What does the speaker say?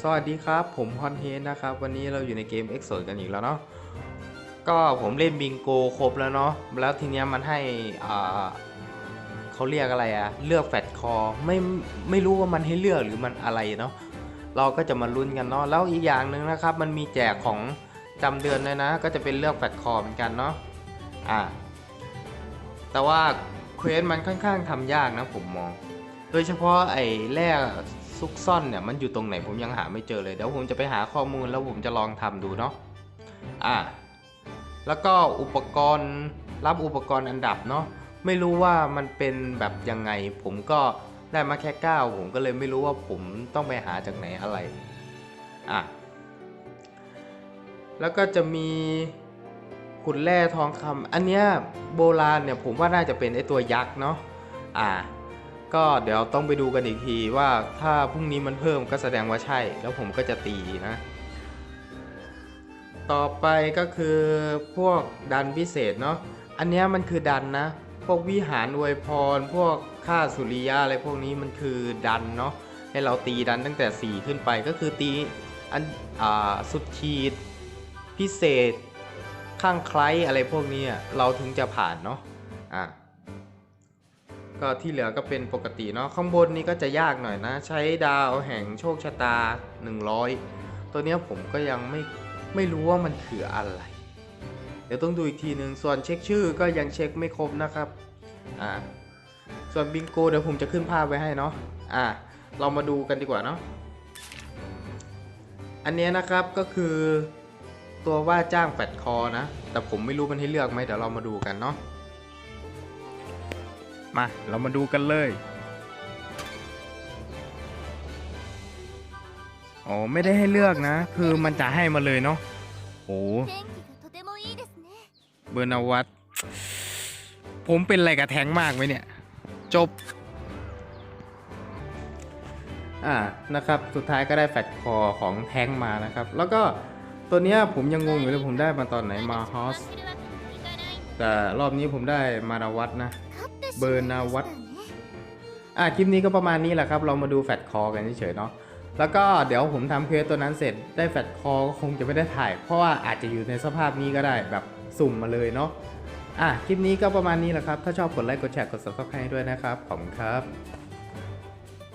สวัสดีครับ ผมฮอนเฮนนะครับ วันนี้เราอยู่ในเกม X 0กันอีกแล้วเนาะก็ผมเล่นบิงโกครบแล้วเนาะแล้วทีเนี้ยมันให้อ่าเขาเรียกอะไรอะเลือกแฟตคอไม่ไม่รู้ว่ามันให้เลือกหรือมันอะไรเนาะเราก็จะมาลุ้นกันเนาะแล้วอีกอย่างหนึ่งนะครับ มันมีแจกของจำเดือนเลยนะ ก็จะเป็นเลือกแฟตคอเหมือนกันเนาะอ่าแต่ว่าเควสมันค่อนข้างทำยากนะผมมอง โดยเฉพาะไอ้แร่ ซุกซ่อนเนี่ยมันอยู่ตรงไหนผมยังหาไม่เจอเลยเดี๋ยวผมจะไปหาข้อมูลแล้วผมจะลองทำดูเนาะอะแล้วก็อุปกรณ์รับอุปกรณ์อันดับเนาะไม่รู้ว่ามันเป็นแบบยังไง ผมก็ได้มาแค่ 9 ผมก็เลยไม่รู้ว่าผมต้องไปหาจากไหนอะไรอะแล้วก็จะมีขุนแร่ทองคำอันเนี้ยโบราณเนี่ยผมว่าน่าจะเป็นไอตัวยักษ์เนาะอ่า ก็เดี๋ยวต้องไปดูกันอีกทีว่าถ้าพรุ่งนี้มันเพิ่มก็แสดงว่าใช่ แล้วผมก็จะตีนะ ต่อไปก็คือพวกดันพิเศษเนาะอันนี้มันคือดันนะ พวกวิหารอวยพร พวกค่าสุริยะอะไรพวกนี้มันคือดันเนาะให้เราตีดันตั้งแต่ 4 ขึ้นไปก็คือตีอันอ่าสุดขีดพิเศษข้างไคล้อะไรพวกนี้เราถึงจะผ่านเนาะอะ ก็ที่เหลือก็เป็นปกติเนาะข้างบนนี้ก็จะยากหน่อยนะ ใช้ดาวแห่งโชคชะตา 100 ตัวเนี้ยผมก็ยังไม่ไม่รู้ว่ามันคืออะไร เดี๋ยวต้องดูอีกทีหนึ่งส่วนเช็คชื่อก็ยังเช็คไม่ครบนะครับอ่าส่วนบิงโกเดี๋ยวผมจะขึ้นภาพไว้ให้เนาะอ่าเรามาดูกันดีกว่าเนาะอันนี้นะครับก็คือตัวว่าจ้างแฟดคอนะ แต่ผมไม่รู้มันให้เลือกไหมเดี๋ยวเรามาดูกันเนาะ มา เรามาดูกันเลยโอ้ไม่ได้ให้เลือกนะ คือมันจะให้มาเลยเนาะโอ้เบอร์นาวัตผมเป็นอะไรกับแทงมากไหมเนี่ย จบ อ่านะครับ สุดท้ายก็ได้แฟตคอของแทงมานะครับ แล้วก็ตัวเนี้ยผมยังงงอยู่เลยผมได้มาตอนไหนมาฮอสแต่รอบนี้ผมได้มานาวัตนะ เบอร์นาวัตอะคลิปนี้ก็ประมาณนี้แหละครับ เรามาดูแฟตคอกันเฉยๆเนาะแล้วก็เดี๋ยวผมทำเควสตัวนั้นเสร็จได้แฟตคอก็คงจะไม่ได้ถ่าย เพราะว่าอาจจะอยู่ในสภาพนี้ก็ได้แบบสุ่มมาเลยเนาะอะคลิปนี้ก็ประมาณนี้แหละครับ ถ้าชอบกดไลค์กดแชร์กด subscribe ให้ด้วยนะครับ ขอบคุณครับ